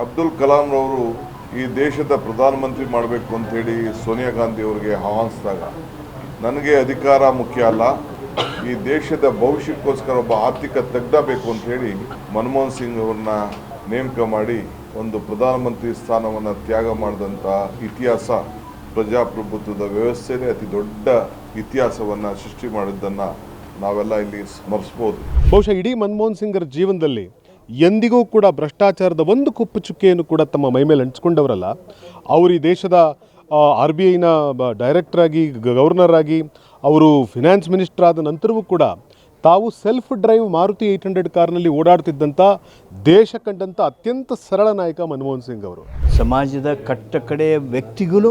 ಅಬ್ದುಲ್ ಕಲಾಂರವರು ಈ ದೇಶದ ಪ್ರಧಾನಮಂತ್ರಿ ಮಾಡಬೇಕು ಅಂತೇಳಿ ಸೋನಿಯಾ ಗಾಂಧಿ ಅವರಿಗೆ ಆಹ್ವಾನಿಸಿದಾಗ, ನನಗೆ ಅಧಿಕಾರ ಮುಖ್ಯ ಅಲ್ಲ, ಈ ದೇಶದ ಭವಿಷ್ಯಕ್ಕೋಸ್ಕರ ಒಬ್ಬ ಆರ್ಥಿಕ ತಜ್ಞ ಬೇಕು ಅಂತ ಹೇಳಿ ಮನಮೋಹನ್ ಸಿಂಗ್ ಅವ್ರನ್ನ ನೇಮಕ ಮಾಡಿ ಒಂದು ಪ್ರಧಾನಮಂತ್ರಿ ಸ್ಥಾನವನ್ನು ತ್ಯಾಗ ಮಾಡಿದಂಥ ಇತಿಹಾಸ ಪ್ರಜಾಪ್ರಭುತ್ವದ ವ್ಯವಸ್ಥೆಯಲ್ಲಿ ಅತಿ ದೊಡ್ಡ ಇತಿಹಾಸವನ್ನು ಸೃಷ್ಟಿ ಮಾಡಿದ್ದನ್ನು ನಾವೆಲ್ಲ ಇಲ್ಲಿ ಸ್ಮರಿಸ್ಬೋದು. ಬಹುಶಃ ಇಡೀ ಮನಮೋಹನ್ ಸಿಂಗರ ಜೀವನದಲ್ಲಿ ಎಂದಿಗೂ ಕೂಡ ಭ್ರಷ್ಟಾಚಾರದ ಒಂದು ಕುಪ್ಪು ಚುಕ್ಕೆಯನ್ನು ಕೂಡ ತಮ್ಮ ಮೈಮೇಲೆ ಮೇಲೆ ಅಂಟಿಸ್ಕೊಂಡವರಲ್ಲ ಅವರು ಈ ದೇಶದ ಆರ್ ಬಿ ಐನ ಡೈರೆಕ್ಟರ್ ಆಗಿ ಗವರ್ನರ್ ಆಗಿ ಅವರು ಫಿನಾನ್ಸ್ ಮಿನಿಸ್ಟರ್ ಆದ ನಂತರವೂ ಕೂಡ ತಾವು self drive Maruti eight hundred ಕಾರ್ನಲ್ಲಿ ಓಡಾಡ್ತಿದ್ದಂಥ ದೇಶ ಕಂಡಂಥ ಅತ್ಯಂತ ಸರಳ ನಾಯಕ ಮನಮೋಹನ್ ಸಿಂಗ್ ಅವರು. ಸಮಾಜದ ಕಟ್ಟ ಕಡೆಯ ವ್ಯಕ್ತಿಗಳು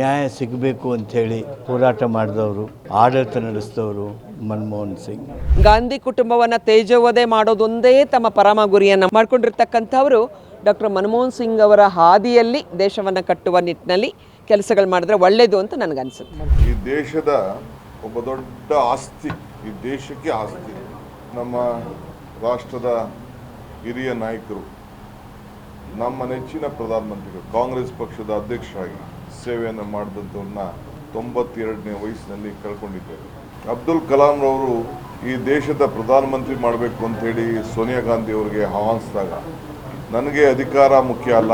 ನ್ಯಾಯ ಸಿಗಬೇಕು ಅಂಥೇಳಿ ಹೋರಾಟ ಮಾಡಿದವರು, ಆಡಳಿತ ನಡೆಸಿದವರು ಮನಮೋಹನ್ ಸಿಂಗ್. ಗಾಂಧಿ ಕುಟುಂಬವನ್ನು ತೇಜೋವಧೆ ಮಾಡೋದೊಂದೇ ತಮ್ಮ ಪರಮ ಗುರಿಯನ್ನು ಮಾಡಿಕೊಂಡಿರ್ತಕ್ಕಂಥವರು ಡಾಕ್ಟರ್ ಮನಮೋಹನ್ ಸಿಂಗ್ ಅವರ ಹಾದಿಯಲ್ಲಿ ದೇಶವನ್ನು ಕಟ್ಟುವ ನಿಟ್ಟಿನಲ್ಲಿ ಕೆಲಸಗಳು ಮಾಡಿದ್ರೆ ಒಳ್ಳೆಯದು ಅಂತ ನನಗನ್ಸುತ್ತೆ. ಈ ದೇಶದ ಒಬ್ಬ ದೊಡ್ಡ ಆಸ್ತಿ ಈ ದೇಶಕ್ಕೆ ಆಸ್ತಿ. ನಮ್ಮ ರಾಷ್ಟ್ರದ ಹಿರಿಯ ನಾಯಕರು ನಮ್ಮ ನೆಚ್ಚಿನ ಪ್ರಧಾನಮಂತ್ರಿಗಳು ಕಾಂಗ್ರೆಸ್ ಪಕ್ಷದ ಅಧ್ಯಕ್ಷರಾಗಿ ಸೇವೆಯನ್ನು ಮಾಡಿದಂಥವ್ರನ್ನ ತೊಂಬತ್ತೆರಡನೇ ವಯಸ್ಸಿನಲ್ಲಿ ಕಳ್ಕೊಂಡಿದ್ದೇವೆ ಅಬ್ದುಲ್ ಕಲಾಂರವರು ಈ ದೇಶದ ಪ್ರಧಾನಮಂತ್ರಿ ಮಾಡಬೇಕು ಅಂತೇಳಿ ಸೋನಿಯಾ ಗಾಂಧಿ ಅವರಿಗೆ ಆಹ್ವಾನಿಸಿದಾಗ, ನನಗೆ ಅಧಿಕಾರ ಮುಖ್ಯ ಅಲ್ಲ,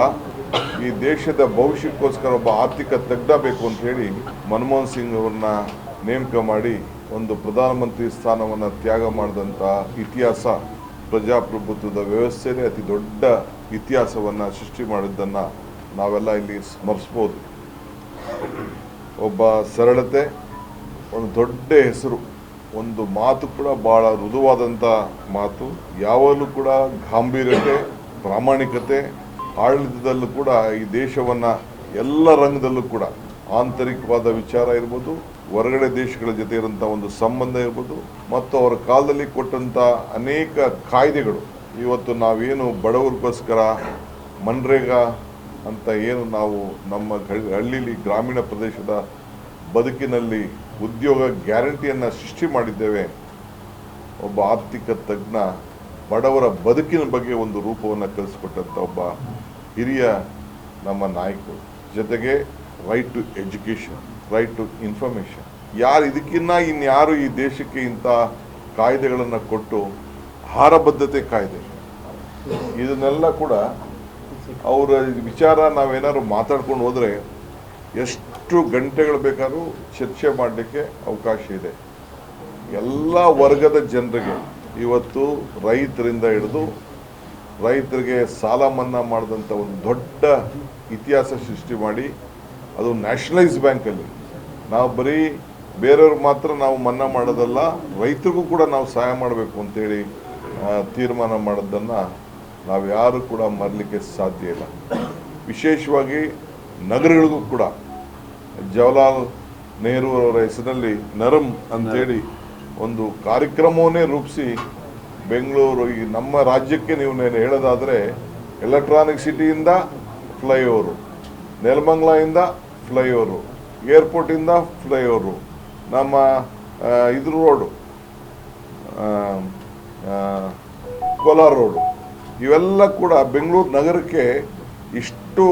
ಈ ದೇಶದ ಭವಿಷ್ಯಕ್ಕೋಸ್ಕರ ಒಬ್ಬ ಆರ್ಥಿಕ ತಜ್ಞ ಬೇಕು ಹೇಳಿ ಮನಮೋಹನ್ ಸಿಂಗ್ ಅವ್ರನ್ನ ನೇಮಕ ಮಾಡಿ ಒಂದು ಪ್ರಧಾನಮಂತ್ರಿ ಸ್ಥಾನವನ್ನು ತ್ಯಾಗ ಮಾಡಿದಂಥ ಇತಿಹಾಸ, ಪ್ರಜಾಪ್ರಭುತ್ವದ ವ್ಯವಸ್ಥೆನೇ ಅತಿ ದೊಡ್ಡ ಇತಿಹಾಸವನ್ನು ಸೃಷ್ಟಿ ಮಾಡಿದ್ದನ್ನು ನಾವೆಲ್ಲ ಇಲ್ಲಿ ಸ್ಮರಿಸ್ಬೋದು. ಒಬ್ಬ ಸರಳತೆ ಒಂದು ದೊಡ್ಡ ಹೆಸರು, ಒಂದು ಮಾತು ಕೂಡ ಭಾಳ ಮೃದುವಾದಂಥ ಮಾತು. ಯಾವಾಗಲೂ ಕೂಡ ಗಾಂಭೀರ್ಯತೆ, ಪ್ರಾಮಾಣಿಕತೆ, ಆಡಳಿತದಲ್ಲೂ ಕೂಡ ಈ ದೇಶವನ್ನು ಎಲ್ಲ ರಂಗದಲ್ಲೂ ಕೂಡ ಆಂತರಿಕವಾದ ವಿಚಾರ ಇರ್ಬೋದು, ಹೊರಗಡೆ ದೇಶಗಳ ಜೊತೆ ಇರೋಂಥ ಒಂದು ಸಂಬಂಧ ಇರ್ಬೋದು, ಮತ್ತು ಅವರ ಕಾಲದಲ್ಲಿ ಕೊಟ್ಟಂಥ ಅನೇಕ ಕಾಯ್ದೆಗಳು. ಇವತ್ತು ನಾವೇನು ಬಡವರಿಗೋಸ್ಕರ ಮನ್ರೇಗಾ ಅಂತ ಏನು ನಾವು ನಮ್ಮ ಹಳ್ಳಿ- ಹಳ್ಳಿಲಿ ಗ್ರಾಮೀಣ ಪ್ರದೇಶದ ಬದುಕಿನಲ್ಲಿ ಉದ್ಯೋಗ ಗ್ಯಾರಂಟಿಯನ್ನು ಸೃಷ್ಟಿ ಮಾಡಿದ್ದೇವೆ. ಒಬ್ಬ ಆರ್ಥಿಕ ತಜ್ಞ ಬಡವರ ಬದುಕಿನ ಬಗ್ಗೆ ಒಂದು ರೂಪವನ್ನು ಕಲಿಸ್ಕೊಟ್ಟಂಥ ಒಬ್ಬ ಹಿರಿಯ ನಮ್ಮ ನಾಯಕರು. ಜೊತೆಗೆ right to education right to information ಯಾರು ಇದಕ್ಕಿನ್ನ ಇನ್ಯಾರು ಈ ದೇಶಕ್ಕೆ ಇಂಥ ಕಾಯ್ದೆಗಳನ್ನು ಕೊಟ್ಟು ಆಹಾರ ಬದ್ಧತೆ ಕಾಯ್ದೆ. ಇದನ್ನೆಲ್ಲ ಕೂಡ ಅವರ ವಿಚಾರ ನಾವೇನಾದ್ರು ಮಾತಾಡ್ಕೊಂಡು ಹೋದರೆ ಎಷ್ಟು ಗಂಟೆಗಳು ಬೇಕಾದರೂ ಚರ್ಚೆ ಮಾಡಲಿಕ್ಕೆ ಅವಕಾಶ ಇದೆ. ಎಲ್ಲ ವರ್ಗದ ಜನರಿಗೆ ಇವತ್ತು ರೈತರಿಂದ ಹಿಡಿದು ರೈತರಿಗೆ ಸಾಲ ಮನ್ನಾ ಮಾಡಿದಂಥ ಒಂದು ದೊಡ್ಡ ಇತಿಹಾಸ ಸೃಷ್ಟಿ ಮಾಡಿ ಅದು ನ್ಯಾಷನಲೈಸ್ ಬ್ಯಾಂಕಲ್ಲಿ. ನಾವು ಬರೀ ಬೇರೆಯವ್ರಿಗೆ ಮಾತ್ರ ನಾವು ಮನ್ನಾ ಮಾಡೋದಲ್ಲ, ರೈತರಿಗೂ ಕೂಡ ನಾವು ಸಹಾಯ ಮಾಡಬೇಕು ಅಂತೇಳಿ ತೀರ್ಮಾನ ಮಾಡೋದನ್ನು ನಾವು ಯಾರು ಕೂಡ ಮರಲಿಕ್ಕೆ ಸಾಧ್ಯ ಇಲ್ಲ. ವಿಶೇಷವಾಗಿ ನಗರಗಳಿಗೂ ಕೂಡ ಜವಾಹರ್ಲಾಲ್ ನೆಹರು ಅವರ ಹೆಸರಿನಲ್ಲಿ ನರಂ ಅಂತೇಳಿ ಒಂದು ಕಾರ್ಯಕ್ರಮವನ್ನೇ ರೂಪಿಸಿ ಬೆಂಗಳೂರು, ಈ ನಮ್ಮ ರಾಜ್ಯಕ್ಕೆ ನೀವು ಹೇಳೋದಾದರೆ ಎಲೆಕ್ಟ್ರಾನಿಕ್ ಸಿಟಿಯಿಂದ ಫ್ಲೈಓವರು ನೆಲಮಂಗ್ಲಿಂದ ಫ್ಲೈಓವರು ಏರ್ಪೋರ್ಟಿಂದ ಫ್ಲೈಓವರು ನಮ್ಮ ಇದ್ರ ರೋಡು ಕೋಲಾರ ರೋಡು ಇವೆಲ್ಲ ಕೂಡ ಬೆಂಗಳೂರು ನಗರಕ್ಕೆ ಇಷ್ಟು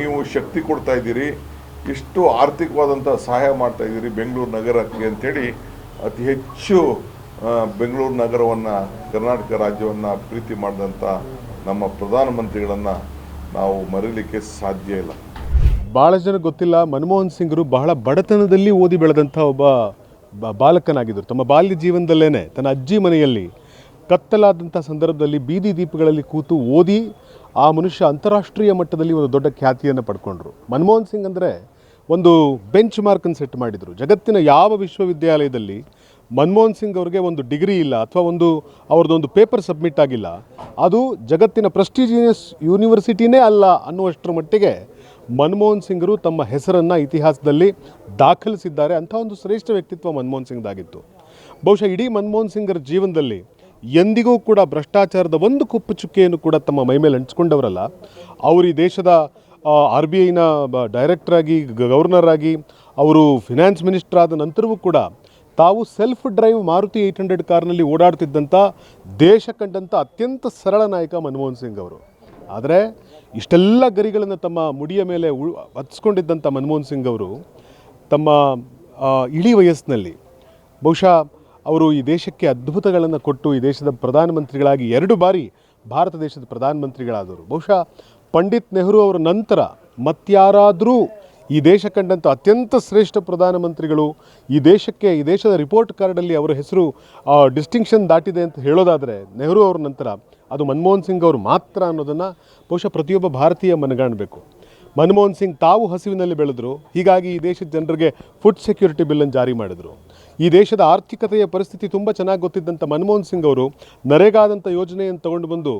ನೀವು ಶಕ್ತಿ ಕೊಡ್ತಾ ಇದ್ದೀರಿ. ಇಷ್ಟು ಆರ್ಥಿಕವಾದಂಥ ಸಹಾಯ ಮಾಡ್ತಾ ಇದ್ದೀರಿ ಬೆಂಗಳೂರು ನಗರಕ್ಕೆ ಅಂಥೇಳಿ ಅತಿ ಹೆಚ್ಚು ಬೆಂಗಳೂರು ನಗರವನ್ನು, ಕರ್ನಾಟಕ ರಾಜ್ಯವನ್ನು ಪ್ರೀತಿ ಮಾಡಿದಂಥ ನಮ್ಮ ಪ್ರಧಾನಮಂತ್ರಿಗಳನ್ನು ನಾವು ಮರೀಲಿಕ್ಕೆ ಸಾಧ್ಯ ಇಲ್ಲ. ಭಾಳ ಜನ ಗೊತ್ತಿಲ್ಲ, ಮನಮೋಹನ್ ಸಿಂಗರು ಬಹಳ ಬಡತನದಲ್ಲಿ ಓದಿ ಬೆಳೆದಂಥ ಒಬ್ಬ ಬಾಲಕನಾಗಿದ್ದರು. ತಮ್ಮ ಬಾಲ್ಯ ಜೀವನದಲ್ಲೇ ತನ್ನ ಅಜ್ಜಿ ಮನೆಯಲ್ಲಿ ಕತ್ತಲಾದಂಥ ಸಂದರ್ಭದಲ್ಲಿ ಬೀದಿ ದೀಪಗಳಲ್ಲಿ ಕೂತು ಓದಿ ಆ ಮನುಷ್ಯ ಅಂತಾರಾಷ್ಟ್ರೀಯ ಮಟ್ಟದಲ್ಲಿ ಒಂದು ದೊಡ್ಡ ಖ್ಯಾತಿಯನ್ನು ಪಡ್ಕೊಂಡ್ರು. ಮನಮೋಹನ್ ಸಿಂಗ್ ಅಂದರೆ ಒಂದು ಬೆಂಚ್ ಮಾರ್ಕನ್ನು ಸೆಟ್ ಮಾಡಿದರು. ಜಗತ್ತಿನ ಯಾವ ವಿಶ್ವವಿದ್ಯಾಲಯದಲ್ಲಿ ಮನಮೋಹನ್ ಸಿಂಗ್ ಅವ್ರಿಗೆ ಒಂದು ಡಿಗ್ರಿ ಇಲ್ಲ ಅಥವಾ ಒಂದು ಅವ್ರದ್ದೊಂದು ಪೇಪರ್ ಸಬ್ಮಿಟ್ ಆಗಿಲ್ಲ, ಅದು ಜಗತ್ತಿನ ಪ್ರೆಸ್ಟಿಜಿಯಸ್ ಯೂನಿವರ್ಸಿಟಿನೇ ಅಲ್ಲ ಅನ್ನುವಷ್ಟರ ಮಟ್ಟಿಗೆ ಮನಮೋಹನ್ ಸಿಂಗರು ತಮ್ಮ ಹೆಸರನ್ನು ಇತಿಹಾಸದಲ್ಲಿ ದಾಖಲಿಸಿದ್ದಾರೆ ಅಂಥ ಒಂದು ಶ್ರೇಷ್ಠ ವ್ಯಕ್ತಿತ್ವ ಮನಮೋಹನ್ ಸಿಂಗ್ದಾಗಿತ್ತು. ಬಹುಶಃ ಇಡೀ ಮನಮೋಹನ್ ಸಿಂಗರ ಜೀವನದಲ್ಲಿ ಎಂದಿಗೂ ಕೂಡ ಭ್ರಷ್ಟಾಚಾರದ ಒಂದು ಕುಪ್ಪು ಚುಕ್ಕೆಯನ್ನು ಕೂಡ ತಮ್ಮ ಮೈಮೇಲೆ ಮೇಲೆ ಅಂಟಿಸ್ಕೊಂಡವರಲ್ಲ ಅವರು ಈ ದೇಶದ ಆರ್ ಬಿ ಐನ ಡೈರೆಕ್ಟರ್ ಆಗಿ ಗವರ್ನರ್ ಆಗಿ ಅವರು ಫಿನಾನ್ಸ್ ಮಿನಿಸ್ಟರ್ ಆದ ನಂತರವೂ ಕೂಡ ತಾವು self drive Maruti eight hundred ಕಾರ್ನಲ್ಲಿ ಓಡಾಡ್ತಿದ್ದಂಥ ದೇಶ ಕಂಡಂಥ ಅತ್ಯಂತ ಸರಳ ನಾಯಕ ಮನಮೋಹನ್ ಸಿಂಗ್ ಅವರು. ಆದರೆ ಇಷ್ಟೆಲ್ಲ ಗರಿಗಳನ್ನು ತಮ್ಮ ಮುಡಿಯ ಮೇಲೆ ಉ ಹತ್ಸ್ಕೊಂಡಿದ್ದಂಥ ಮನಮೋಹನ್ ಸಿಂಗ್ ಅವರು ತಮ್ಮ ಇಳಿ ವಯಸ್ಸಿನಲ್ಲಿ ಬಹುಶಃ ಅವರು ಈ ದೇಶಕ್ಕೆ ಅದ್ಭುತಗಳನ್ನು ಕೊಟ್ಟು ಈ ದೇಶದ ಪ್ರಧಾನಮಂತ್ರಿಗಳಾಗಿ ಎರಡು ಬಾರಿ ಭಾರತ ದೇಶದ ಪ್ರಧಾನಮಂತ್ರಿಗಳಾದವರು ಬಹುಶಃ ಪಂಡಿತ್ ನೆಹರು ಅವರ ನಂತರ ಮತ್ಯಾರಾದರೂ ಈ ದೇಶ ಕಂಡಂಥ ಅತ್ಯಂತ ಶ್ರೇಷ್ಠ ಪ್ರಧಾನಮಂತ್ರಿಗಳು, ಈ ದೇಶಕ್ಕೆ, ಈ ದೇಶದ ರಿಪೋರ್ಟ್ ಕಾರ್ಡಲ್ಲಿ ಅವರ ಹೆಸರು ಡಿಸ್ಟಿಂಕ್ಷನ್ ದಾಟಿದೆ ಅಂತ ಹೇಳೋದಾದರೆ ನೆಹರು ಅವ್ರ ನಂತರ ಅದು ಮನಮೋಹನ್ ಸಿಂಗ್ ಅವರು ಮಾತ್ರ ಅನ್ನೋದನ್ನು ಬಹುಶಃ ಪ್ರತಿಯೊಬ್ಬ ಭಾರತೀಯ ಮನಗಾಣಬೇಕು. ಮನಮೋಹನ್ ಸಿಂಗ್ ತಾವು ಹಸಿವಿನಲ್ಲಿ ಬೆಳೆದರು, ಹೀಗಾಗಿ ಈ ದೇಶದ ಜನರಿಗೆ ಫುಡ್ ಸೆಕ್ಯೂರಿಟಿ ಬಿಲ್ಲನ್ನು ಜಾರಿ ಮಾಡಿದರು. ಈ ದೇಶದ ಆರ್ಥಿಕತೆಯ ಪರಿಸ್ಥಿತಿ ತುಂಬ ಚೆನ್ನಾಗಿ ಗೊತ್ತಿದ್ದಂಥ ಮನಮೋಹನ್ ಸಿಂಗ್ ಅವರು ನರೇಗಾದಂಥ ಯೋಜನೆಯನ್ನು ತಗೊಂಡು ಬಂದು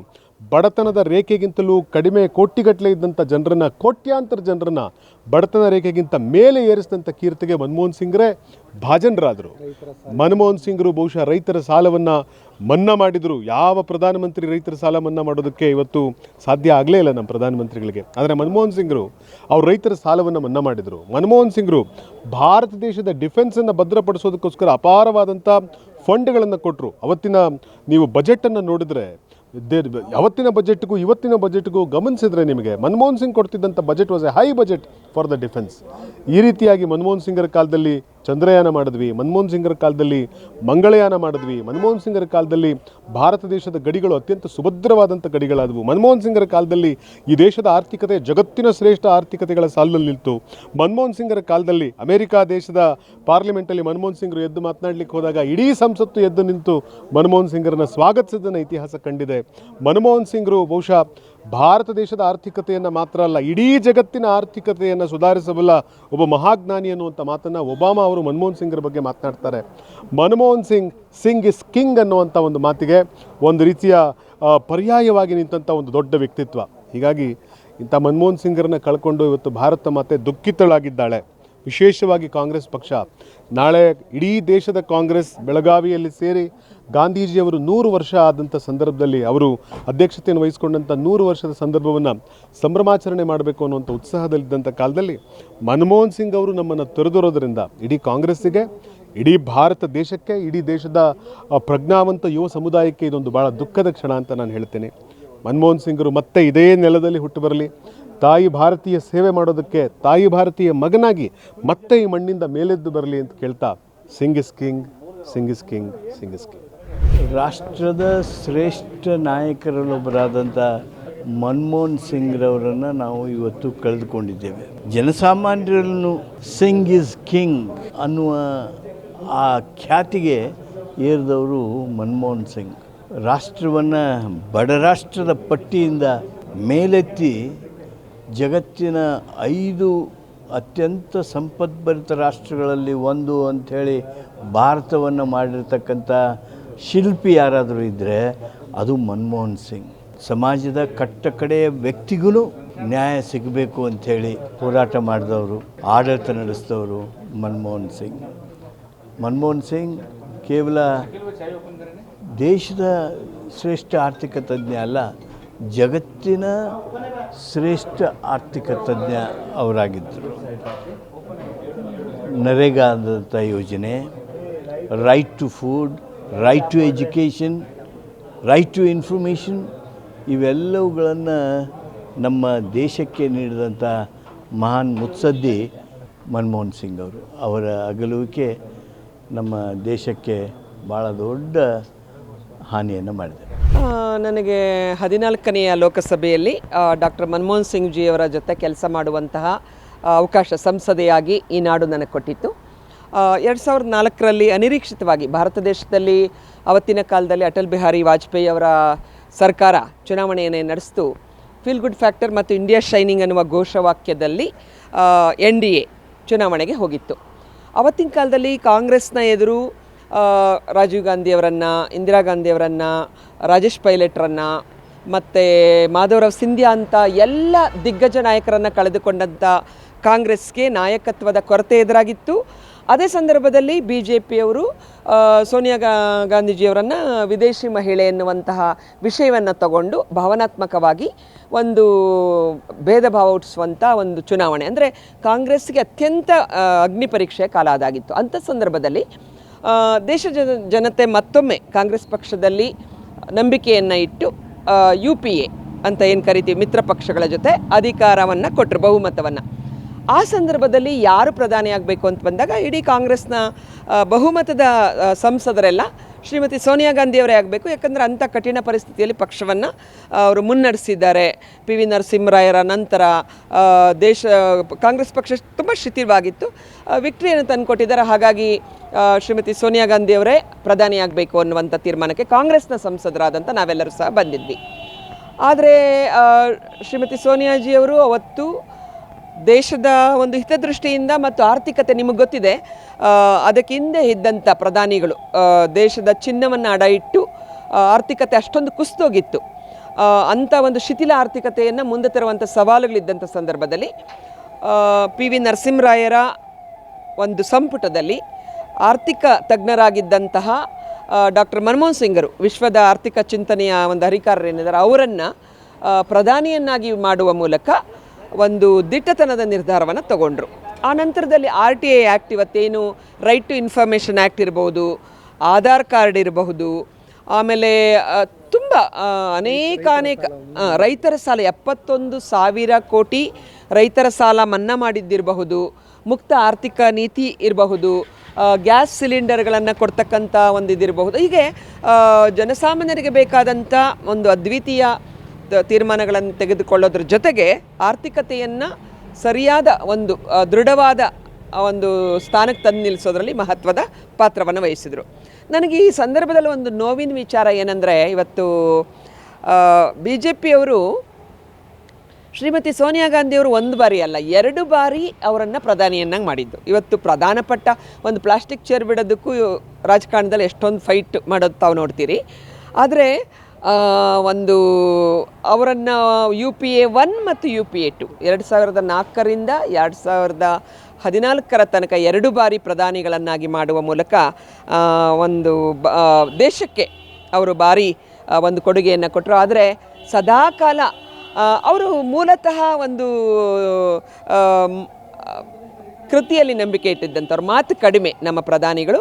ಬಡತನದ ರೇಖೆಗಿಂತಲೂ ಕಡಿಮೆ ಕೋಟಿಗಟ್ಟಲೆ ಇದ್ದಂಥ ಜನರನ್ನು, ಕೋಟ್ಯಾಂತರ ಜನರನ್ನು ಬಡತನ ರೇಖೆಗಿಂತ ಮೇಲೆ ಏರಿಸಿದಂಥ ಕೀರ್ತಿಗೆ ಮನಮೋಹನ್ ಸಿಂಗ್ರೇ ಭಾಜನರಾದರು. ಮನಮೋಹನ್ ಸಿಂಗ್ರು ಬಹುಶಃ ರೈತರ ಸಾಲವನ್ನು ಮನ್ನಾ ಮಾಡಿದರು. ಯಾವ ಪ್ರಧಾನಮಂತ್ರಿ ರೈತರ ಸಾಲ ಮನ್ನಾ ಮಾಡೋದಕ್ಕೆ ಇವತ್ತು ಸಾಧ್ಯ ಆಗಲೇ ಇಲ್ಲ ನಮ್ಮ ಪ್ರಧಾನಮಂತ್ರಿಗಳಿಗೆ. ಆದರೆ ಮನಮೋಹನ್ ಸಿಂಗ್ರು ಅವ್ರು ರೈತರ ಸಾಲವನ್ನು ಮನ್ನಾ ಮಾಡಿದರು. ಮನಮೋಹನ್ ಸಿಂಗ್ರು ಭಾರತ ದೇಶದ ಡಿಫೆನ್ಸನ್ನು ಭದ್ರಪಡಿಸೋದಕ್ಕೋಸ್ಕರ ಅಪಾರವಾದಂಥ ಫಂಡ್ಗಳನ್ನು ಕೊಟ್ಟರು ಅವತ್ತಿನ ನೀವು ಬಜೆಟನ್ನು ನೋಡಿದರೆ ದೇ ಅವತ್ತಿನ ಬಜೆಟ್ಗೂ ಇವತ್ತಿನ ಬಜೆಟ್ಗೂ ಗಮನಿಸಿದ್ರೆ ನಿಮಗೆ Manmohan Singh ಕೊಡ್ತಿದ್ದಂಥ budget was a high budget for the defence ಈ ರೀತಿಯಾಗಿ ಮನಮೋಹನ್ ಸಿಂಗರ ಕಾಲದಲ್ಲಿ ಚಂದ್ರಯಾನ ಮಾಡಿದ್ವಿ. ಮನಮೋಹನ್ ಸಿಂಗರ ಕಾಲದಲ್ಲಿ ಮಂಗಳಯಾನ ಮಾಡಿದ್ವಿ. ಮನಮೋಹನ್ ಸಿಂಗರ ಕಾಲದಲ್ಲಿ ಭಾರತ ದೇಶದ ಗಡಿಗಳು ಅತ್ಯಂತ ಸುಭದ್ರವಾದಂಥ ಗಡಿಗಳಾದವು. ಮನಮೋಹನ್ ಸಿಂಗರ ಕಾಲದಲ್ಲಿ ಈ ದೇಶದ ಆರ್ಥಿಕತೆ ಜಗತ್ತಿನ ಶ್ರೇಷ್ಠ ಆರ್ಥಿಕತೆಗಳ ಸಾಲಿನಲ್ಲಿ ನಿಂತು ಮನಮೋಹನ್ ಸಿಂಗರ ಕಾಲದಲ್ಲಿ ಅಮೆರಿಕಾ ದೇಶದ ಪಾರ್ಲಿಮೆಂಟಲ್ಲಿ ಮನಮೋಹನ್ ಸಿಂಗರು ಎದ್ದು ಮಾತನಾಡಲಿಕ್ಕೆ ಹೋದಾಗ ಇಡೀ ಸಂಸತ್ತು ಎದ್ದು ನಿಂತು ಮನಮೋಹನ್ ಸಿಂಗರನ್ನು ಸ್ವಾಗತಿಸಿದ ಇತಿಹಾಸ ಕಂಡಿದೆ. ಮನಮೋಹನ್ ಸಿಂಗ್ರು ಬಹುಶಃ ಭಾರತ ದೇಶದ ಆರ್ಥಿಕತೆಯನ್ನು ಮಾತ್ರ ಅಲ್ಲ, ಇಡೀ ಜಗತ್ತಿನ ಆರ್ಥಿಕತೆಯನ್ನು ಸುಧಾರಿಸಬಲ್ಲ ಒಬ್ಬ ಮಹಾಜ್ಞಾನಿ ಅನ್ನುವಂಥ ಮಾತನ್ನು ಒಬಾಮಾ ಅವರು ಮನಮೋಹನ್ ಸಿಂಗ್ರ ಬಗ್ಗೆ ಮಾತನಾಡ್ತಾರೆ. ಮನಮೋಹನ್ ಸಿಂಗ್ ಸಿಂಗ್ ಇಸ್ ಕಿಂಗ್ ಅನ್ನುವಂಥ ಒಂದು ಮಾತಿಗೆ ಒಂದು ರೀತಿಯ ಪರ್ಯಾಯವಾಗಿ ನಿಂತಹ ಒಂದು ದೊಡ್ಡ ವ್ಯಕ್ತಿತ್ವ. ಹೀಗಾಗಿ ಇಂಥ ಮನಮೋಹನ್ ಸಿಂಗ್ರನ್ನ ಕಳ್ಕೊಂಡು ಇವತ್ತು ಭಾರತ ಮಾತೆ ದುಃಖಿತಳಾಗಿದ್ದಾಳೆ. ವಿಶೇಷವಾಗಿ ಕಾಂಗ್ರೆಸ್ ಪಕ್ಷ. ನಾಳೆ ಇಡೀ ದೇಶದ ಕಾಂಗ್ರೆಸ್ ಬೆಳಗಾವಿಯಲ್ಲಿ ಸೇರಿ ಗಾಂಧೀಜಿಯವರು ನೂರು ವರ್ಷ ಆದಂಥ ಸಂದರ್ಭದಲ್ಲಿ ಅವರು ಅಧ್ಯಕ್ಷತೆಯನ್ನು ವಹಿಸಿಕೊಂಡಂಥ ನೂರು ವರ್ಷದ ಸಂದರ್ಭವನ್ನು ಸಂಭ್ರಮಾಚರಣೆ ಮಾಡಬೇಕು ಅನ್ನುವಂಥ ಉತ್ಸಾಹದಲ್ಲಿದ್ದಂಥ ಕಾಲದಲ್ಲಿ ಮನಮೋಹನ್ ಸಿಂಗ್ ಅವರು ನಮ್ಮನ್ನು ತೊರೆದಿರೋದ್ರಿಂದ ಇಡೀ ಕಾಂಗ್ರೆಸ್ಸಿಗೆ, ಇಡೀ ಭಾರತ ದೇಶಕ್ಕೆ, ಇಡೀ ದೇಶದ ಪ್ರಜ್ಞಾವಂತ ಯುವ ಸಮುದಾಯಕ್ಕೆ ಇದೊಂದು ಭಾಳ ದುಃಖದ ಕ್ಷಣ ಅಂತ ನಾನು ಹೇಳ್ತೇನೆ. ಮನಮೋಹನ್ ಸಿಂಗರು ಮತ್ತೆ ಇದೇ ನೆಲದಲ್ಲಿ ಹುಟ್ಟು ಬರಲಿ. ತಾಯಿ ಭಾರತೀಯ ಸೇವೆ ಮಾಡೋದಕ್ಕೆ ತಾಯಿ ಭಾರತೀಯ ಮಗನಾಗಿ ಮತ್ತೆ ಈ ಮಣ್ಣಿಂದ ಮೇಲೆದ್ದು ಬರಲಿ ಅಂತ ಕೇಳ್ತಾ Singh is king Singh king Singh is king. ರಾಷ್ಟ್ರದ ಶ್ರೇಷ್ಠ ನಾಯಕರಲ್ಲೊಬ್ಬರಾದಂಥ ಮನಮೋಹನ್ ಸಿಂಗ್ರವರನ್ನು ನಾವು ಇವತ್ತು ಕಳೆದುಕೊಂಡಿದ್ದೇವೆ. ಜನಸಾಮಾನ್ಯರನ್ನು ಸಿಂಗ್ ಇಸ್ ಕಿಂಗ್ ಅನ್ನುವ ಆ ಖ್ಯಾತಿಗೆ ಏರಿದವರು ಮನಮೋಹನ್ ಸಿಂಗ್. ರಾಷ್ಟ್ರವನ್ನು ಬಡರಾಷ್ಟ್ರದ ಪಟ್ಟಿಯಿಂದ ಮೇಲೆತ್ತಿ ಜಗತ್ತಿನ ಐದು ಅತ್ಯಂತ ಸಂಪದ್ಭರಿತ ರಾಷ್ಟ್ರಗಳಲ್ಲಿ ಒಂದು ಅಂಥೇಳಿ ಭಾರತವನ್ನು ಮಾಡಿರ್ತಕ್ಕಂಥ ಶಿಲ್ಪಿ ಯಾರಾದರೂ ಇದ್ದರೆ ಅದು ಮನಮೋಹನ್ ಸಿಂಗ್. ಸಮಾಜದ ಕಟ್ಟ ಕಡೆಯ ವ್ಯಕ್ತಿಗೂ ನ್ಯಾಯ ಸಿಗಬೇಕು ಅಂಥೇಳಿ ಹೋರಾಟ ಮಾಡಿದವರು, ಆಡಳಿತ ನಡೆಸಿದವರು ಮನಮೋಹನ್ ಸಿಂಗ್. ಮನಮೋಹನ್ ಸಿಂಗ್ ಕೇವಲ ದೇಶದ ಶ್ರೇಷ್ಠ ಆರ್ಥಿಕ ತಜ್ಞ ಅಲ್ಲ, ಜಗತ್ತಿನ ಶ್ರೇಷ್ಠ ಆರ್ಥಿಕ ತಜ್ಞ ಅವರಾಗಿದ್ದರು. ನರೇಗಾದಂಥ ಯೋಜನೆ right to food right to education right to information ಇವೆಲ್ಲವುಗಳನ್ನು ನಮ್ಮ ದೇಶಕ್ಕೆ ನೀಡಿದಂಥ ಮಹಾನ್ ಮುತ್ಸದ್ದಿ ಮನಮೋಹನ್ ಸಿಂಗ್ ಅವರು. ಅವರ ಅಗಲುವಿಕೆ ನಮ್ಮ ದೇಶಕ್ಕೆ ಭಾಳ ದೊಡ್ಡ ಹಾನಿಯನ್ನು ಮಾಡಿದೆ. ನನಗೆ ಹದಿನಾಲ್ಕನೆಯ ಲೋಕಸಭೆಯಲ್ಲಿ ಡಾಕ್ಟರ್ ಮನಮೋಹನ್ ಸಿಂಗ್ ಜಿಯವರ ಜೊತೆ ಕೆಲಸ ಮಾಡುವಂತಹ ಅವಕಾಶ ಸಂಸದೆಯಾಗಿ ಈ ನಾಡು ನನಗೆ ಕೊಟ್ಟಿತ್ತು. ಎರಡು ಸಾವಿರದ ನಾಲ್ಕರಲ್ಲಿ ಅನಿರೀಕ್ಷಿತವಾಗಿ ಭಾರತ ದೇಶದಲ್ಲಿ ಅವತ್ತಿನ ಕಾಲದಲ್ಲಿ ಅಟಲ್ ಬಿಹಾರಿ ವಾಜಪೇಯಿ ಅವರ ಸರ್ಕಾರ ಚುನಾವಣೆಯನ್ನು ನಡೆಸಿತು. ಫೀಲ್ ಗುಡ್ ಫ್ಯಾಕ್ಟರ್ ಮತ್ತು ಇಂಡಿಯಾ ಶೈನಿಂಗ್ ಅನ್ನುವ ಘೋಷವಾಕ್ಯದಲ್ಲಿ ಎನ್ ಡಿ ಎ ಚುನಾವಣೆಗೆ ಹೋಗಿತ್ತು. ಅವತ್ತಿನ ಕಾಲದಲ್ಲಿ ಕಾಂಗ್ರೆಸ್ನ ಎದುರು ರಾಜೀವ್ ಗಾಂಧಿಯವರನ್ನು, ಇಂದಿರಾ ಗಾಂಧಿಯವರನ್ನು, ರಾಜೇಶ್ ಪೈಲಟ್ರನ್ನು, ಮತ್ತು ಮಾಧವರಾವ್ ಸಿಂಧ್ಯಾ ಅಂತ ಎಲ್ಲ ದಿಗ್ಗಜ ನಾಯಕರನ್ನು ಕಳೆದುಕೊಂಡಂಥ ಕಾಂಗ್ರೆಸ್ಗೆ ನಾಯಕತ್ವದ ಕೊರತೆ ಎದುರಾಗಿತ್ತು. ಅದೇ ಸಂದರ್ಭದಲ್ಲಿ ಬಿ ಜೆ ಪಿಯವರು ಸೋನಿಯಾ ಗಾ, ಗಾಂಧೀಜಿಯವರನ್ನು ವಿದೇಶಿ ಮಹಿಳೆ ಎನ್ನುವಂತಹ ವಿಷಯವನ್ನು ತಗೊಂಡು ಭಾವನಾತ್ಮಕವಾಗಿ ಒಂದು ಭೇದ ಭಾವ ಹುಟ್ಟಿಸುವಂಥ ಒಂದು ಚುನಾವಣೆ. ಅಂದರೆ ಕಾಂಗ್ರೆಸ್ಗೆ ಅತ್ಯಂತ ಅಗ್ನಿ ಪರೀಕ್ಷೆಯ ಕಾಲ ಅದಾಗಿತ್ತು ಅಂಥ ಸಂದರ್ಭದಲ್ಲಿ ದೇಶ ಜನ, ಜನತೆ ಮತ್ತೊಮ್ಮೆ ಕಾಂಗ್ರೆಸ್ ಪಕ್ಷದಲ್ಲಿ ನಂಬಿಕೆಯನ್ನು ಇಟ್ಟು ಯು ಪಿ ಎ ಅಂತ ಏನು ಕರಿತೀವಿ, ಮಿತ್ರ ಪಕ್ಷಗಳ ಜೊತೆ ಅಧಿಕಾರವನ್ನು ಕೊಟ್ಟರು ಬಹುಮತವನ್ನು. ಆ ಸಂದರ್ಭದಲ್ಲಿ ಯಾರು ಪ್ರಧಾನಿ ಆಗಬೇಕು ಅಂತ ಬಂದಾಗ ಇಡೀ ಕಾಂಗ್ರೆಸ್ನ ಬಹುಮತದ ಸಂಸದರೆಲ್ಲ ಶ್ರೀಮತಿ ಸೋನಿಯಾ ಗಾಂಧಿಯವರೇ ಆಗಬೇಕು, ಯಾಕಂದರೆ ಅಂಥ ಕಠಿಣ ಪರಿಸ್ಥಿತಿಯಲ್ಲಿ ಪಕ್ಷವನ್ನು ಅವರು ಮುನ್ನಡೆಸಿದ್ದಾರೆ. ಪಿ ವಿ ನರಸಿಂಹರಾಯರ ನಂತರ ದೇಶ, ಕಾಂಗ್ರೆಸ್ ಪಕ್ಷ ತುಂಬ ಶಿಥಿಲವಾಗಿತ್ತು. ವಿಕ್ಟ್ರಿಯನ್ನು ತಂದುಕೊಟ್ಟಿದ್ದಾರೆ. ಹಾಗಾಗಿ ಶ್ರೀಮತಿ ಸೋನಿಯಾ ಗಾಂಧಿಯವರೇ ಪ್ರಧಾನಿ ಆಗಬೇಕು ಅನ್ನುವಂಥ ತೀರ್ಮಾನಕ್ಕೆ ಕಾಂಗ್ರೆಸ್ನ ಸಂಸದರಾದಂಥ ನಾವೆಲ್ಲರೂ ಸಹ ಬಂದಿದ್ವಿ. ಆದರೆ ಶ್ರೀಮತಿ ಸೋನಿಯಾಜಿಯವರು ಅವತ್ತು ದೇಶದ ಒಂದು ಹಿತದೃಷ್ಟಿಯಿಂದ ಮತ್ತು ಆರ್ಥಿಕತೆ ನಿಮಗೆ ಗೊತ್ತಿದೆ ಅದಕ್ಕೆ ಹಿಂದೆ ಇದ್ದಂಥ ಪ್ರಧಾನಿಗಳು ದೇಶದ ಚಿನ್ನವನ್ನು ಅಡ ಇಟ್ಟು ಆರ್ಥಿಕತೆ ಅಷ್ಟೊಂದು ಕುಸಿದೋಗಿತ್ತು ಆ, ಅಂಥ ಒಂದು ಶಿಥಿಲ ಆರ್ಥಿಕತೆಯನ್ನು ಮುಂದೆ ತರುವಂಥ ಸವಾಲುಗಳಿದ್ದಂಥ ಸಂದರ್ಭದಲ್ಲಿ ಪಿ ವಿ ನರಸಿಂಹರಾಯರ ಒಂದು ಸಂಪುಟದಲ್ಲಿ ಆರ್ಥಿಕ ತಜ್ಞರಾಗಿದ್ದಂತಹ ಡಾಕ್ಟರ್ ಮನಮೋಹನ್ ಸಿಂಗರು ವಿಶ್ವದ ಆರ್ಥಿಕ ಚಿಂತನೆಯ ಒಂದು ಹರಿಕಾರರೇನಿದ್ದಾರೆ ಅವರನ್ನು ಪ್ರಧಾನಿಯನ್ನಾಗಿ ಮಾಡುವ ಮೂಲಕ ಒಂದು ದಿಟ್ಟತನದ ನಿರ್ಧಾರವನ್ನು ತಗೊಂಡ್ರು. ಆ ನಂತರದಲ್ಲಿ ಆರ್ ಟಿ ಐ ಆ್ಯಕ್ಟ್ ಇವತ್ತೇನು ರೈಟ್ ಟು ಇನ್ಫಾರ್ಮೇಷನ್ ಆ್ಯಕ್ಟ್ ಇರಬಹುದು ಆಧಾರ್ ಕಾರ್ಡ್ ಇರಬಹುದು, ಆಮೇಲೆ ತುಂಬ ಅನೇಕ ಅನೇಕ ರೈತರ ಸಾಲ ಎಪ್ಪತ್ತೊಂದು ಸಾವಿರ ಕೋಟಿ ರೈತರ ಸಾಲ ಮನ್ನಾ ಮಾಡಿದ್ದಿರಬಹುದು, ಮುಕ್ತ ಆರ್ಥಿಕ ನೀತಿ ಇರಬಹುದು ಗ್ಯಾಸ್ ಸಿಲಿಂಡರ್ಗಳನ್ನು ಕೊಡ್ತಕ್ಕಂಥ ಒಂದು ಇದಿರಬಹುದು. ಹೀಗೆ ಜನಸಾಮಾನ್ಯರಿಗೆ ಬೇಕಾದಂಥ ಒಂದು ಅದ್ವಿತೀಯ ತೀರ್ಮಾನಗಳನ್ನು ತೆಗೆದುಕೊಳ್ಳೋದ್ರ ಜೊತೆಗೆ ಆರ್ಥಿಕತೆಯನ್ನು ಸರಿಯಾದ ಒಂದು ದೃಢವಾದ ಒಂದು ಸ್ಥಾನಕ್ಕೆ ತಂದು ನಿಲ್ಲಿಸೋದ್ರಲ್ಲಿ ಮಹತ್ವದ ಪಾತ್ರವನ್ನು ವಹಿಸಿದರು. ನನಗೆ ಈ ಸಂದರ್ಭದಲ್ಲಿ ಒಂದು ನೋವಿನ ವಿಚಾರ ಏನಂದರೆ, ಇವತ್ತು ಬಿ ಜೆ ಪಿಯವರು ಶ್ರೀಮತಿ ಸೋನಿಯಾ ಗಾಂಧಿಯವರು ಒಂದು ಬಾರಿ ಅಲ್ಲ, ಎರಡು ಬಾರಿ ಅವರನ್ನು ಪ್ರಧಾನಿಯನ್ನಾಗಿ ಮಾಡಿದ್ದು. ಇವತ್ತು ಪ್ರಧಾನ ಪಟ್ಟ, ಒಂದು ಪ್ಲಾಸ್ಟಿಕ್ ಚೇರ್ ಬಿಡೋದಕ್ಕೂ ರಾಜಕಾರಣದಲ್ಲಿ ಎಷ್ಟೊಂದು ಫೈಟ್ ಮಾಡೋದು ತಾವು ನೋಡ್ತೀರಿ. ಆದರೆ ಒಂದು ಅವರನ್ನು ಯು ಪಿ ಎ ಒನ್ ಮತ್ತು ಯು ಪಿ ಎ ಟು, ಎರಡು ಸಾವಿರದ ನಾಲ್ಕರಿಂದ ಎರಡು ಸಾವಿರದ ಹದಿನಾಲ್ಕರ ತನಕ ಎರಡು ಬಾರಿ ಪ್ರಧಾನಿಗಳನ್ನಾಗಿ ಮಾಡುವ ಮೂಲಕ ಒಂದು ದೇಶಕ್ಕೆ ಅವರು ಭಾರಿ ಒಂದು ಕೊಡುಗೆಯನ್ನು ಕೊಟ್ಟರು ಆದರೆ, ಸದಾಕಾಲ ಅವರು ಮೂಲತಃ ಒಂದು ಕೃತಿಯಲ್ಲಿ ನಂಬಿಕೆ ಇಟ್ಟಿದ್ದಂಥವ್ರು. ಮಾತು ಕಡಿಮೆ ನಮ್ಮ ಪ್ರಧಾನಿಗಳು.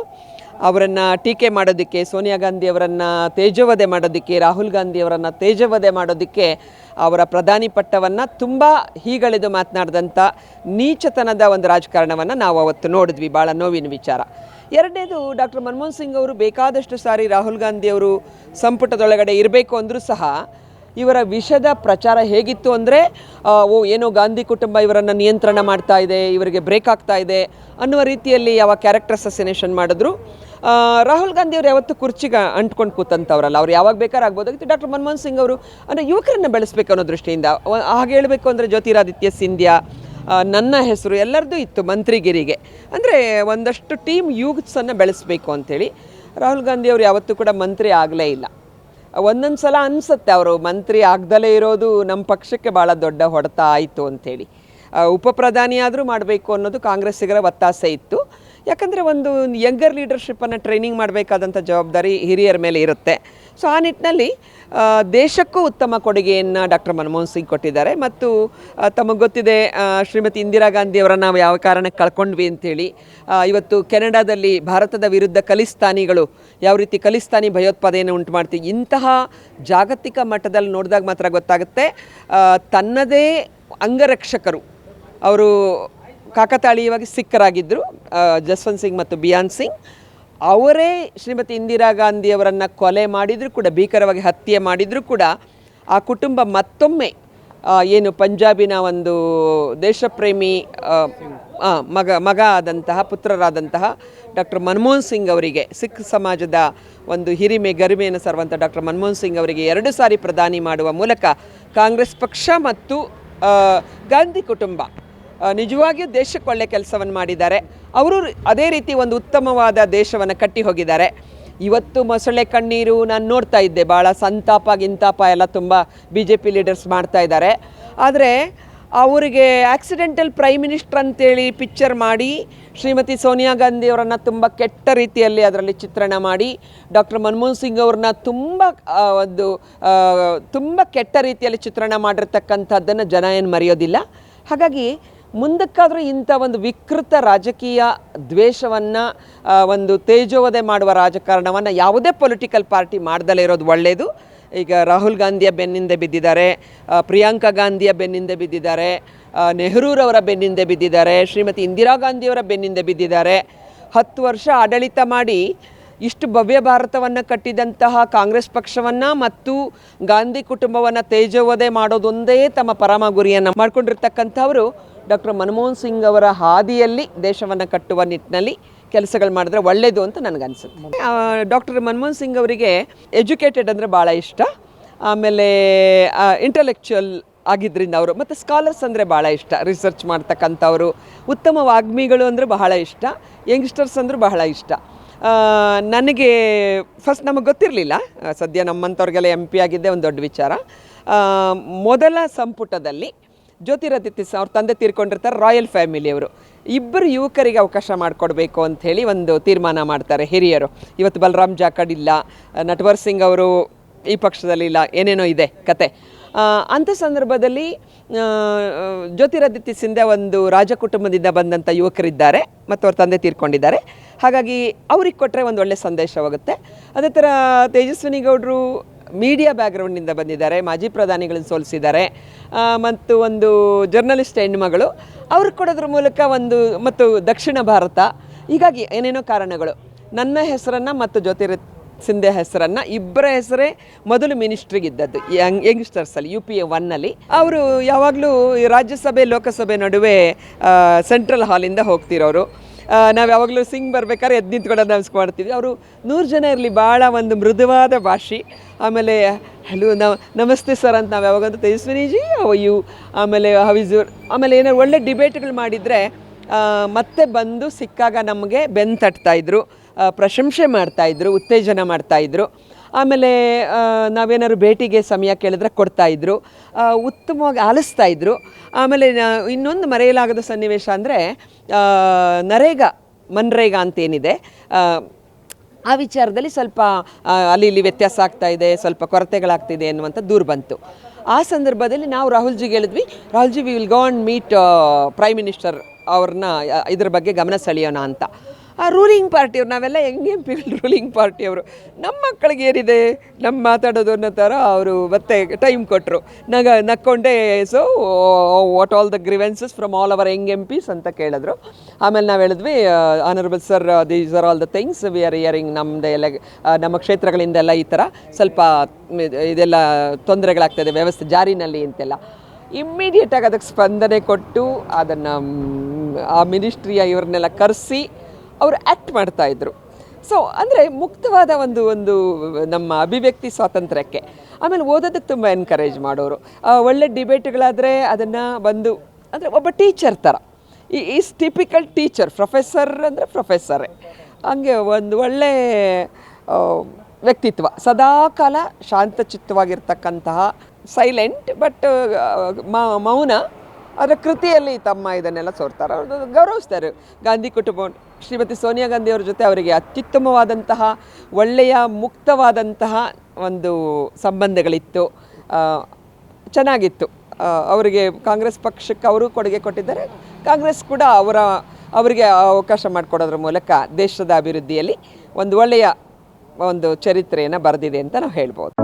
ಅವರನ್ನು ಟೀಕೆ ಮಾಡೋದಕ್ಕೆ, ಸೋನಿಯಾ ಗಾಂಧಿ ಅವರನ್ನು ತೇಜವಧೆ ಮಾಡೋದಕ್ಕೆ, ರಾಹುಲ್ ಗಾಂಧಿ ಅವರನ್ನು ತೇಜವಧೆ ಮಾಡೋದಕ್ಕೆ ಅವರ ಪ್ರಧಾನಿ ಪಟ್ಟವನ್ನು ತುಂಬ ಹೀಗಳೆದು ಮಾತನಾಡಿದಂಥ ನೀಚತನದ ಒಂದು ರಾಜಕಾರಣವನ್ನು ನಾವು ಅವತ್ತು ನೋಡಿದ್ವಿ. ಭಾಳ ನೋವಿನ ವಿಚಾರ. ಎರಡನೇದು ಡಾಕ್ಟರ್ ಮನಮೋಹನ್ ಸಿಂಗ್ ಅವರು ಬೇಕಾದಷ್ಟು ಸಾರಿ ರಾಹುಲ್ ಗಾಂಧಿ ಅವರು ಸಂಪುಟದೊಳಗಡೆ ಇರಬೇಕು ಅಂದರೂ ಸಹ ಇವರ ವಿಷದ ಪ್ರಚಾರ ಹೇಗಿತ್ತು ಅಂದರೆ ಓ, ಏನೋ ಗಾಂಧಿ ಕುಟುಂಬ ಇವರನ್ನು ನಿಯಂತ್ರಣ ಮಾಡ್ತಾ ಇದೆ, ಇವರಿಗೆ ಬ್ರೇಕ್ ಆಗ್ತಾ ಇದೆ ಅನ್ನುವ ರೀತಿಯಲ್ಲಿ ಯಾವ ಕ್ಯಾರೆಕ್ಟರ್ ಅಸಸಿನೇಷನ್ ಮಾಡಿದ್ರು. ರಾಹುಲ್ ಗಾಂಧಿ ಅವರು ಯಾವತ್ತೂ ಕುರ್ಚಿಗೆ ಅಂಟ್ಕೊಂಡು ಕೂತಂಥವ್ರಲ್ಲ ಅವ್ರು ಯಾವಾಗ ಬೇಕಾದ್ರೆ ಆಗ್ಬೋದಾಗಿತ್ತು ಡಾಕ್ಟರ್ ಮನಮೋಹನ್ ಸಿಂಗ್ ಅವರು, ಅಂದರೆ ಯುವಕರನ್ನು ಬೆಳೆಸ್ಬೇಕು ಅನ್ನೋ ದೃಷ್ಟಿಯಿಂದ ಹಾಗೆ ಹೇಳಬೇಕು ಅಂದರೆ ಜ್ಯೋತಿರಾದಿತ್ಯ ಸಿಂಧ್ಯಾ ನನ್ನ ಹೆಸರು ಎಲ್ಲರದ್ದು ಇತ್ತು ಮಂತ್ರಿಗಿರಿಗೆ. ಅಂದರೆ ಒಂದಷ್ಟು ಟೀಮ್ ಯೂತ್ಸನ್ನು ಬೆಳೆಸಬೇಕು ಅಂಥೇಳಿ ರಾಹುಲ್ ಗಾಂಧಿ ಅವರು ಯಾವತ್ತೂ ಕೂಡ ಮಂತ್ರಿ ಆಗಲೇ ಇಲ್ಲ. ಒಂದೊಂದು ಸಲ ಅನಿಸುತ್ತೆ ಅವರು, ಮಂತ್ರಿ ಆಗ್ದಲೇ ಇರೋದು ನಮ್ಮ ಪಕ್ಷಕ್ಕೆ ಭಾಳ ದೊಡ್ಡ ಹೊಡೆತ ಆಯಿತು ಅಂಥೇಳಿ. ಉಪ ಪ್ರಧಾನಿಯಾದರೂ ಮಾಡಬೇಕು ಅನ್ನೋದು ಕಾಂಗ್ರೆಸ್ಸಿಗರ ಒತ್ತಾಸೆ ಇತ್ತು. ಯಾಕಂದರೆ ಒಂದು ಯಂಗರ್ ಲೀಡರ್ಶಿಪ್ಪನ್ನು ಟ್ರೈನಿಂಗ್ ಮಾಡಬೇಕಾದಂಥ ಜವಾಬ್ದಾರಿ ಹಿರಿಯರ ಮೇಲೆ ಇರುತ್ತೆ. ಸೊ ಆ ನಿಟ್ಟಿನಲ್ಲಿ ದೇಶಕ್ಕೂ ಉತ್ತಮ ಕೊಡುಗೆಯನ್ನು ಡಾಕ್ಟರ್ ಮನಮೋಹನ್ ಸಿಂಗ್ ಕೊಟ್ಟಿದ್ದಾರೆ. ಮತ್ತು ತಮಗೆ ಗೊತ್ತಿದೆ ಶ್ರೀಮತಿ ಇಂದಿರಾ ಗಾಂಧಿಯವರನ್ನು ನಾವು ಯಾವ ಕಾರಣಕ್ಕೆ ಕಳ್ಕೊಂಡ್ವಿ ಅಂತೇಳಿ. ಇವತ್ತು ಕೆನಡಾದಲ್ಲಿ ಭಾರತದ ವಿರುದ್ಧ ಕಲಿಸ್ತಾನಿಗಳು ಯಾವ ರೀತಿ ಖಲಿಸ್ತಾನಿ ಭಯೋತ್ಪಾದನೆಯನ್ನು ಉಂಟು ಮಾಡ್ತೀವಿ ಇಂತಹ ಜಾಗತಿಕ ಮಟ್ಟದಲ್ಲಿ ನೋಡಿದಾಗ ಮಾತ್ರ ಗೊತ್ತಾಗುತ್ತೆ. ತನ್ನದೇ ಅಂಗರಕ್ಷಕರು. ಅವರು ಕಾಕತಾಳೀಯವಾಗಿ ಸಿಖ್ಖರಾಗಿದ್ದರು ಜಸ್ವಂತ್ ಸಿಂಗ್ ಮತ್ತು ಬಿಯಾನ್ ಸಿಂಗ್. ಅವರೇ ಶ್ರೀಮತಿ ಇಂದಿರಾ ಗಾಂಧಿಯವರನ್ನು ಕೊಲೆ ಮಾಡಿದರೂ ಕೂಡ, ಭೀಕರವಾಗಿ ಹತ್ಯೆ ಮಾಡಿದರೂ ಕೂಡ, ಆ ಕುಟುಂಬ ಮತ್ತೊಮ್ಮೆ ಏನು ಪಂಜಾಬಿನ ಒಂದು ದೇಶಪ್ರೇಮಿ ಮಗ ಮಗ ಆದಂತಹ, ಪುತ್ರರಾದಂತಹ ಡಾಕ್ಟರ್ ಮನಮೋಹನ್ ಸಿಂಗ್ ಅವರಿಗೆ, ಸಿಖ್ ಸಮಾಜದ ಒಂದು ಹಿರಿಮೆ, ಗರಿಮೆಯನ್ನು ಸರುವಂಥ ಡಾಕ್ಟರ್ ಮನಮೋಹನ್ ಸಿಂಗ್ ಅವರಿಗೆ ಎರಡು ಸಾರಿ ಪ್ರಧಾನಿ ಮಾಡುವ ಮೂಲಕ ಕಾಂಗ್ರೆಸ್ ಪಕ್ಷ ಮತ್ತು ಗಾಂಧಿ ಕುಟುಂಬ ನಿಜವಾಗಿಯೂ ದೇಶಕ್ಕೆ ಒಳ್ಳೆ ಕೆಲಸವನ್ನು ಮಾಡಿದ್ದಾರೆ. ಅವರು ಅದೇ ರೀತಿ ಒಂದು ಉತ್ತಮವಾದ ದೇಶವನ್ನು ಕಟ್ಟಿ ಹೋಗಿದ್ದಾರೆ. ಇವತ್ತು ಮೊಸಳೆ ಕಣ್ಣೀರು ನಾನು ನೋಡ್ತಾ ಇದ್ದೆ. ಭಾಳ ಸಂತಾಪ, ಗಿಂತಾಪ ಎಲ್ಲ ತುಂಬ ಬಿ ಜೆ ಪಿ ಲೀಡರ್ಸ್ ಮಾಡ್ತಾ ಇದ್ದಾರೆ. ಆದರೆ ಅವರಿಗೆ ಆಕ್ಸಿಡೆಂಟಲ್ ಪ್ರೈಮ್ ಮಿನಿಸ್ಟರ್ ಅಂತೇಳಿ ಪಿಕ್ಚರ್ ಮಾಡಿ, ಶ್ರೀಮತಿ ಸೋನಿಯಾ ಗಾಂಧಿ ಅವರನ್ನು ತುಂಬ ಕೆಟ್ಟ ರೀತಿಯಲ್ಲಿ ಅದರಲ್ಲಿ ಚಿತ್ರಣ ಮಾಡಿ, ಡಾಕ್ಟರ್ ಮನಮೋಹನ್ ಸಿಂಗ್ ಅವ್ರನ್ನ ತುಂಬ ಒಂದು ತುಂಬ ಕೆಟ್ಟ ರೀತಿಯಲ್ಲಿ ಚಿತ್ರಣ ಮಾಡಿರ್ತಕ್ಕಂಥದ್ದನ್ನು ಜನ ಏನು ಮರೆಯೋದಿಲ್ಲ. ಹಾಗಾಗಿ ಮುಂದಕ್ಕಾದರೂ ಇಂಥ ಒಂದು ವಿಕೃತ ರಾಜಕೀಯ ದ್ವೇಷವನ್ನು ಒಂದು ತೇಜೋವಧೆ ಮಾಡುವ ರಾಜಕಾರಣವನ್ನು ಯಾವುದೇ ಪೊಲಿಟಿಕಲ್ ಪಾರ್ಟಿ ಮಾಡ್ದಲೇ ಇರೋದು ಒಳ್ಳೆಯದು ಈಗ ರಾಹುಲ್ ಗಾಂಧಿಯ ಬೆನ್ನಿಂದೆ ಬಿದ್ದಿದ್ದಾರೆ ಪ್ರಿಯಾಂಕಾ ಗಾಂಧಿಯ ಬೆನ್ನಿಂದೆ ಬಿದ್ದಿದ್ದಾರೆ ನೆಹರೂರವರ ಬೆನ್ನಿಂದೆ ಬಿದ್ದಿದ್ದಾರೆ, ಶ್ರೀಮತಿ ಇಂದಿರಾ ಗಾಂಧಿಯವರ ಬೆನ್ನಿಂದ ಬಿದ್ದಿದ್ದಾರೆ. ಹತ್ತು ವರ್ಷ ಆಡಳಿತ ಮಾಡಿ ಇಷ್ಟು ಭವ್ಯ ಭಾರತವನ್ನು ಕಟ್ಟಿದಂತಹ ಕಾಂಗ್ರೆಸ್ ಪಕ್ಷವನ್ನು ಮತ್ತು ಗಾಂಧಿ ಕುಟುಂಬವನ್ನು ತೇಜೋವಧೆ ಮಾಡೋದೊಂದೇ ತಮ್ಮ ಪರಮ ಗುರಿಯನ್ನು ಮಾಡಿಕೊಂಡಿರ್ತಕ್ಕಂಥವರು ಡಾಕ್ಟರ್ ಮನಮೋಹನ್ ಸಿಂಗ್ ಅವರ ಹಾದಿಯಲ್ಲಿ ದೇಶವನ್ನು ಕಟ್ಟುವ ನಿಟ್ಟಿನಲ್ಲಿ ಕೆಲಸಗಳು ಮಾಡಿದ್ರೆ ಒಳ್ಳೆಯದು ಅಂತ ನನಗನ್ಸುತ್ತೆ. ಡಾಕ್ಟರ್ ಮನಮೋಹನ್ ಸಿಂಗ್ ಅವರಿಗೆ ಎಜುಕೇಟೆಡ್ ಅಂದರೆ ಭಾಳ ಇಷ್ಟ. ಆಮೇಲೆ ಇಂಟಲೆಕ್ಚುಯಲ್ ಆಗಿದ್ದರಿಂದ ಅವರು, ಮತ್ತು ಸ್ಕಾಲರ್ಸ್ ಅಂದರೆ ಭಾಳ ಇಷ್ಟ. ರಿಸರ್ಚ್ ಮಾಡ್ತಕ್ಕಂಥವ್ರು, ಉತ್ತಮ ವಾಗ್ಮಿಗಳು ಅಂದರೆ ಬಹಳ ಇಷ್ಟ. ಯಂಗ್ಸ್ಟರ್ಸ್ ಅಂದರೆ ಬಹಳ ಇಷ್ಟ. ನನಗೆ ಫಸ್ಟ್ ನಮಗೆ ಗೊತ್ತಿರಲಿಲ್ಲ. ಸದ್ಯ ನಮ್ಮಂಥವ್ರಿಗೆಲ್ಲ ಎಂ ಪಿ ಆಗಿದ್ದೆ ಒಂದು ದೊಡ್ಡ ವಿಚಾರ. ಮೊದಲ ಸಂಪುಟದಲ್ಲಿ ಜ್ಯೋತಿರಾದಿತ್ಯ ಅವ್ರ ತಂದೆ ತೀರ್ಕೊಂಡಿರ್ತಾರೆ ರಾಯಲ್ ಫ್ಯಾಮಿಲಿಯವರು ಇಬ್ಬರು ಯುವಕರಿಗೆ ಅವಕಾಶ ಮಾಡಿಕೊಡ್ಬೇಕು ಅಂಥೇಳಿ ಒಂದು ತೀರ್ಮಾನ ಮಾಡ್ತಾರೆ ಹಿರಿಯರು. ಇವತ್ತು ಬಲರಾಮ್ ಜಾಖಡ್ ಇಲ್ಲ, ನಟವರ್ ಸಿಂಗ್ ಅವರು ಈ ಪಕ್ಷದಲ್ಲಿ ಇಲ್ಲ, ಏನೇನೋ ಇದೆ ಕತೆ. ಅಂಥ ಸಂದರ್ಭದಲ್ಲಿ ಜ್ಯೋತಿರಾದಿತ್ಯ ಸಿಂಧ್ಯಾ ಒಂದು ರಾಜ ಕುಟುಂಬದಿಂದ ಬಂದಂಥ ಯುವಕರಿದ್ದಾರೆ ಮತ್ತು ಅವ್ರ ತಂದೆ ತೀರ್ಕೊಂಡಿದ್ದಾರೆ. ಹಾಗಾಗಿ ಅವ್ರಿಗೆ ಕೊಟ್ಟರೆ ಒಂದು ಒಳ್ಳೆಯ ಸಂದೇಶವಾಗುತ್ತೆ. ಅದೇ ಥರ ತೇಜಸ್ವಿನಿ ಗೌಡರು ಮೀಡಿಯಾ ಬ್ಯಾಕ್ಗ್ರೌಂಡಿಂದ ಬಂದಿದ್ದಾರೆ, ಮಾಜಿ ಪ್ರಧಾನಿಗಳನ್ನು ಸೋಲಿಸಿದ್ದಾರೆ ಮತ್ತು ಒಂದು ಜರ್ನಲಿಸ್ಟ್ ಹೆಣ್ಮಗಳು ಅವ್ರಿಗೆ ಕೊಡೋದ್ರ ಮೂಲಕ ಒಂದು, ಮತ್ತು ದಕ್ಷಿಣ ಭಾರತ. ಹೀಗಾಗಿ ಏನೇನೋ ಕಾರಣಗಳು. ನನ್ನ ಹೆಸರನ್ನು ಮತ್ತು ಜ್ಯೋತಿರ ಸಿಂಧೆ ಹೆಸರನ್ನು ಇಬ್ಬರ ಹೆಸರೇ ಮೊದಲು ಮಿನಿಸ್ಟ್ರಿಗಿದ್ದದ್ದು. ಯಂಗ್ ಯಂಗ್ಸ್ಟರ್ಸಲ್ಲಿ ಯು ಪಿ ಎ ಒನ್ನಲ್ಲಿ ಅವರು ಯಾವಾಗಲೂ ರಾಜ್ಯಸಭೆ, ಲೋಕಸಭೆ ನಡುವೆ ಸೆಂಟ್ರಲ್ ಹಾಲಿಂದ ಹೋಗ್ತಿರೋರು. ನಾವು ಯಾವಾಗಲೂ ಸಿಂಗ್ ಬರ್ಬೇಕಾದ್ರೆ ಎದ್ದು ನಿಂತ್ಕೊಂಡು ನಮಸ್ಕಾರ ಮಾಡ್ತೀವಿ ಅವರು ನೂರು ಜನ ಇರಲಿ ಭಾಳ ಒಂದು ಮೃದುವಾದ ಭಾಷೆ. ಆಮೇಲೆ ಹಲೋ ನಮ, ನಮಸ್ತೆ ಸರ್ ಅಂತ ನಾವು ಯಾವಾಗಂತ ತೇಜಸ್ವಿನಿಜಿ ಅವಯ್ಯು ಆಮೇಲೆ ಹವಿಜೂರ್ ಆಮೇಲೆ ಏನಾದ್ರು ಒಳ್ಳೆ ಡಿಬೇಟ್ಗಳು ಮಾಡಿದರೆ ಮತ್ತೆ ಬಂದು ಸಿಕ್ಕಾಗ ನಮಗೆ ಬೆನ್ ತಟ್ತಾಯಿದ್ರು ಪ್ರಶಂಸೆ ಮಾಡ್ತಾಯಿದ್ರು ಉತ್ತೇಜನ ಮಾಡ್ತಾಯಿದ್ರು ಆಮೇಲೆ ನಾವೇನಾದ್ರು ಭೇಟಿಗೆ ಸಮಯ ಕೇಳಿದ್ರೆ ಕೊಡ್ತಾಯಿದ್ರು ಉತ್ತಮವಾಗಿ ಆಲಿಸ್ತಾ ಇದ್ರು. ಆಮೇಲೆ ಇನ್ನೊಂದು ಮರೆಯಲಾಗದ ಸನ್ನಿವೇಶ ಅಂದರೆ ನರೇಗಾ ಮನ್ರೇಗಾ ಅಂತೇನಿದೆ. ಆ, ವಿಚಾರದಲ್ಲಿ ಸ್ವಲ್ಪ ಅಲ್ಲಿ ಇಲ್ಲಿ ವ್ಯತ್ಯಾಸ ಆಗ್ತಾ ಇದೆ ಸ್ವಲ್ಪ ಕೊರತೆಗಳಾಗ್ತಿದೆ ಅನ್ನುವಂಥ ದೂರು ಬಂತು. ಆ ಸಂದರ್ಭದಲ್ಲಿ ನಾವು ರಾಹುಲ್ಜಿಗೆ ಹೇಳಿದ್ವಿ Rahulji we will go and meet prime minister ಅವ್ರನ್ನ ಇದ್ರ ಬಗ್ಗೆ ಗಮನ ಸೆಳೆಯೋಣ ಅಂತ. ಆ ರೂಲಿಂಗ್ ಪಾರ್ಟಿಯವ್ರು ನಾವೆಲ್ಲ ಹೆಂಗೆ ಎಂ ಪಿಗಳು ರೂಲಿಂಗ್ ಪಾರ್ಟಿಯವರು ನಮ್ಮ ಮಕ್ಕಳಿಗೆ ಏನಿದೆ? ನಮ್ಮ ಮಾತಾಡೋದು ಅನ್ನೋ ಥರ ಅವರು ಮತ್ತೆ ಟೈಮ್ ಕೊಟ್ಟರು ನಗ, ನಕ್ಕೊಂಡೇ so what all the grievances from all our young M Ps ಅಂತ ಕೇಳಿದ್ರು. ಆಮೇಲೆ ನಾವು ಹೇಳಿದ್ವಿ honourable sir these are all the things we are hearing ನಮ್ಮದು ಎಲ್ಲ ನಮ್ಮ ಕ್ಷೇತ್ರಗಳಿಂದೆಲ್ಲ ಈ ಥರ ಸ್ವಲ್ಪ ಇದೆಲ್ಲ ತೊಂದರೆಗಳಾಗ್ತದೆ, ವ್ಯವಸ್ಥೆ ಜಾರಿನಲ್ಲಿ ಅಂತೆಲ್ಲ. ಇಮ್ಮಿಡಿಯೇಟಾಗಿ ಅದಕ್ಕೆ ಸ್ಪಂದನೆ ಕೊಟ್ಟು ಅದನ್ನು, ಆ ಮಿನಿಸ್ಟ್ರಿಯ ಇವ್ರನ್ನೆಲ್ಲ ಕರೆಸಿ ಅವರು ಆ್ಯಕ್ಟ್ ಇದ್ದರು ಸೊ ಅಂದರೆ ಮುಕ್ತವಾದ ಒಂದು ಒಂದು ನಮ್ಮ ಅಭಿವ್ಯಕ್ತಿ ಸ್ವಾತಂತ್ರ್ಯಕ್ಕೆ. ಆಮೇಲೆ ಓದೋದಕ್ಕೆ ತುಂಬ ಎನ್ಕರೇಜ್ ಮಾಡೋರು. ಒಳ್ಳೆ ಡಿಬೇಟ್ಗಳಾದರೆ ಅದನ್ನು ಬಂದು, ಅಂದರೆ ಒಬ್ಬ ಟೀಚರ್ ಥರ ಈ, ಈಸ್ ಟಿಪಿಕಲ್ ಟೀಚರ್ ಪ್ರೊಫೆಸರ್ ಅಂದರೆ ಪ್ರೊಫೆಸರೇ ಹಂಗೆ ಒಂದು ಒಳ್ಳೆ ವ್ಯಕ್ತಿತ್ವ. ಸದಾಕಾಲ ಶಾಂತಚಿತ್ತವಾಗಿರ್ತಕ್ಕಂತಹ ಸೈಲೆಂಟ್ ಬಟ್ ಮೌನ ಅದರ ಕೃತಿಯಲ್ಲಿ ತಮ್ಮ ಇದನ್ನೆಲ್ಲ ಸೋರ್ತಾರೆ. ಅವ್ರು ಗೌರವಿಸ್ತಾರೆ. ಗಾಂಧಿ ಕುಟುಂಬ ಶ್ರೀಮತಿ ಸೋನಿಯಾ ಗಾಂಧಿ ಅವ್ರ ಜೊತೆ ಅವರಿಗೆ ಅತ್ಯುತ್ತಮವಾದಂತಹ, ಒಳ್ಳೆಯ ಮುಕ್ತವಾದಂತಹ ಒಂದು ಸಂಬಂಧಗಳಿತ್ತು. ಚೆನ್ನಾಗಿತ್ತು. ಅವರಿಗೆ ಕಾಂಗ್ರೆಸ್ ಪಕ್ಷಕ್ಕೆ ಅವರು ಕೊಡುಗೆ ಕೊಟ್ಟಿದ್ದಾರೆ. ಕಾಂಗ್ರೆಸ್ ಕೂಡ ಅವರ, ಅವರಿಗೆ ಅವಕಾಶ ಮಾಡಿಕೊಡೋದ್ರ ಮೂಲಕ ದೇಶದ ಅಭಿವೃದ್ಧಿಯಲ್ಲಿ ಒಂದು ಒಳ್ಳೆಯ ಒಂದು ಚರಿತ್ರೆಯನ್ನು ಬರೆದಿದೆ ಅಂತ ನಾವು ಹೇಳ್ಬೋದು.